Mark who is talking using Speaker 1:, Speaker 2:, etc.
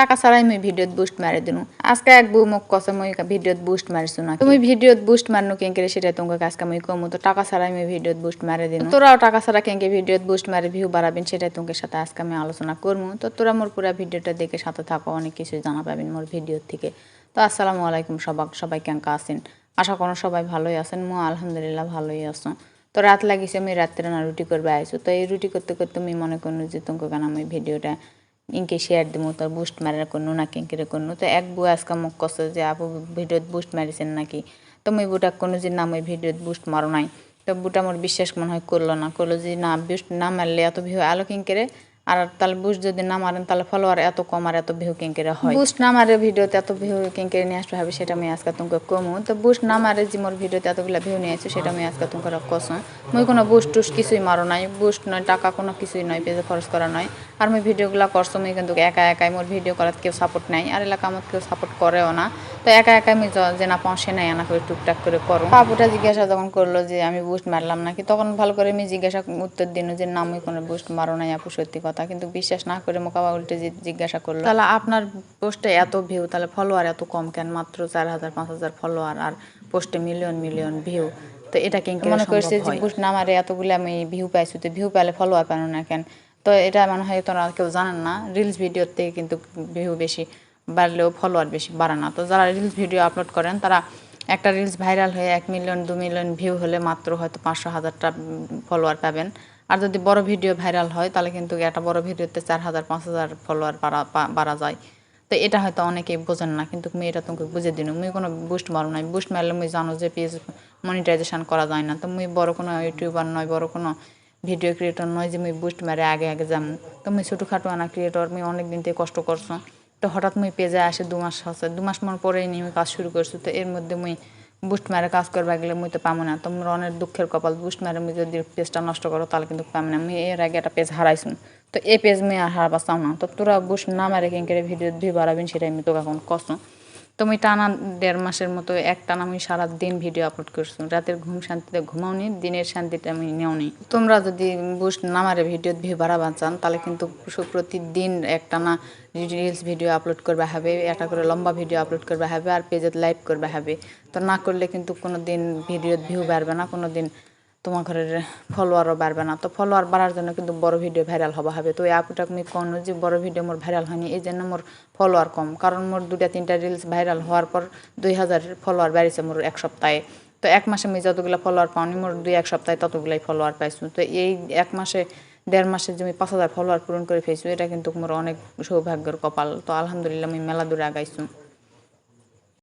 Speaker 1: টাকা ছাড়াই মুই ভিডিওত বুস্ট মারি দিনু আজকে এক বউ মোক কসে মুই ভিডিওত বুস্ট মারিছু না তুমি ভিডিওত বুস্ট মারনু কেঙ্কে সেটা তোমাকে আজকে মুই কমু। তো টাকা ছাড়াই মুই ভিডিওত বুস্ট মারি দিনু তোরাও টাকা ছাড়া কেঙ্কে ভিডিওত বুস্ট মারি, ভিউ বাড়াবেন সেটা তোমাকে সাথে আজকে আমি আলোচনা করব তো তোরা মোর পুরা ভিডিওটা দেখে সাথে থাকো, অনেক কিছু জানা পাবেন মোর ভিডিওর থেকে। তো আসসালামু আলাইকুম সবাক, সবাই কেঙ্কা আছেন? আশা করো সবাই ভালোই আছেন, মু আলহামদুলিল্লাহ ভালোই আছো। তো রাত লাগিছে আমি রাত্রে না রুটি করবে আইসো। তো এই রুটি করতে করতে আমি মনে করনু যে তোমাকে কেন আমি ভিডিওটা ইনকে শেয়ার দিব তো বুস্ট মারার করনু না কেঙ্কেরে করনু তো এক বউ আজকে মুখ কছে যে, আপু, ভিডিওত বুস্ট মারিছেন নাকি? তো মুই বুটা কোনো যে, না, মুই ভিডিওত বুস্ট মারো নাই। তো বুটা মোর বিশ্বাস মনে হয় করল না। করল যে, না বুস্ট না মারলে এত ভিউ আলো কেঙ্কেরে। আর তাহলে বুস্ট যদি না মারেন, তাহলে ফলোয়ার এত কম আর এত ভিউ কেঙ্কেরে হয়। বুস্ট না মারে ভিডিওতে এত ভিউ কেঙ্কেরে নিয়ে আসতে হবে সেটা আমি আজকে তোমাকে কমু। তো বুস্ট না মারে যে, মোর ভিডিওতে এতগুলো ভিউ নিয়ে আসছে, সেটা আমি আজকে তোমাকে কসম মুই কোনো বুস্ট টুস্ট কিছুই মারো নাই। বুস্ট নয়, টাকা কোনো কিছুই নয়, পেজে খরচ করা নয়। আর মুই ভিডিওগুলো করছ মুই কিন্তু একা একাই মোর ভিডিও করার কেউ সাপোর্ট নাই আর এলাকা আমার কেউ সাপোর্ট করেও না। তো একা একাই আমি যে না পৌঁছে নাই না করে টুকটাক করে করো। আপুটা জিজ্ঞাসা যখন করল যে আমি বুস্ট মারলাম নাকি তখন ভালো করে আমি জিজ্ঞাসা উত্তর দিন যে না আমি কোনো বুস্ট মারো নাই আপু সত্যি কথা। কিন্তু বিশ্বাস না করে মোকাবা উল্টে জিজ্ঞাসা করল তাহলে আপনার পোস্টে এত ভিউ তাহলে ফলোয়ার এত কম কেন? মাত্র চার হাজার পাঁচ হাজার ফলোয়ার আর পোস্টে মিলিয়ন মিলিয়ন ভিউ তো এটা কিন্তু মনে করছে যে বুস্ট না মারে এতগুলো আমি ভিউ পাইছি তো ভিউ পেলে ফলোয়ার পানো না কেন? তো এটা মনে হয় তোরা কেউ জানেন না রিলস ভিডিওর থেকে কিন্তু ভিউ বেশি বাড়লেও ফলোয়ার বেশি বাড়ে না। তো যারা রিলস ভিডিও আপলোড করেন, তারা একটা রিলস ভাইরাল হয়ে এক মিলিয়ন দু মিলিয়ন ভিউ হলে মাত্র হয়তো পাঁচশো হাজারটা ফলোয়ার পাবেন। আর যদি বড় ভিডিও ভাইরাল হয়, তাহলে কিন্তু একটা বড় ভিডিওতে চার হাজার, পাঁচ হাজার ফলোয়ার বাড়া বাড়া যায়। তো এটা হয়তো অনেকেই বোঝেন না, কিন্তু মুই এটা তোমাকে বুঝে দিন। মুই কোনো বুস্ট মারো নাই। বুস্ট মারলে মুই জানো যে পেজ মনিটাইজেশন করা যায় না। তো মুই বড় কোনো ইউটিউবার নয়, বড় কোনো ভিডিও ক্রিয়েটর নয় যে মুই বুস্ট মারে আগে আগে যাম। তো মুই ছোটোখাটো আনা ক্রিয়েটর মুই অনেক দিন থেকে কষ্ট করছ। তো হঠাৎ মুই পেজে আসে দু মাস আছে দু মাস মন পরেই নিয়ে আমি কাজ শুরু করছি। তো এর মধ্যে মুই বুস্ট মারে কাজ করবা গেলে মুই তো পাবো না। তোমরা অনেক দুঃখের কপাল। বুস্ট মারে মুই যদি পেজটা নষ্ট করো, তাহলে কিন্তু পাবো না। মুই এর আগে একটা পেজ হারাইছুন তো এই পেজ মুই আর হারবা চাও না। তো তোরা বুস্ট না মারে কেঙ্কেরে ভিডিও ভিউ বাড়াবেন সেটাই আমি তোকে এখন কষ্ট তো মুই টানা দেড় মাসের মতো এক টানা আমি সারা দিন ভিডিও আপলোড করছি। রাতের ঘুম শান্তিতে ঘুমাওনি, দিনের শান্তিতে আমি নেওনি তোমরা যদি বুস্ট না মারে ভিডিও ভিউ বাড়াবা চান, তাহলে কিন্তু প্রতিদিন এক টানা রিলস ভিডিও আপলোড করবে হবে, একটা করে লম্বা ভিডিও আপলোড করবে হবে, আর পেজে লাইভ করবে হবে। তো না করলে কিন্তু কোনো দিন ভিডিও ভিউ বাড়বে না কোনো দিন তোমার ঘরের ফলোয়ারও বাড়বে না। তো ফলোয়ার বাড়ার জন্য কিন্তু বড় ভিডিও ভাইরাল হবা হবে। তো এই আপুটা আমি কোন যে বড় ভিডিও মোর ভাইরাল হয়নি, এই জন্য মোর ফলোয়ার কম। কারণ মোর দুটা তিনটা রিলস ভাইরাল হওয়ার পর দুই হাজার ফলোয়ার বেড়েছে মোর এক সপ্তাহে। তো এক মাসে আমি যতগুলো ফলোয়ার পাওনি, মোর দুই, এক সপ্তাহে ততগুলাই ফলোয়ার পাইছো। তো এই এক মাসে, দেড় মাসে আমি পাঁচ হাজার ফলোয়ার পূরণ করে ফেলছি, এটা কিন্তু মোর অনেক সৌভাগ্যের কপাল। তো আলহামদুলিল্লাহ আমি মেলা দূরে আগাইছো।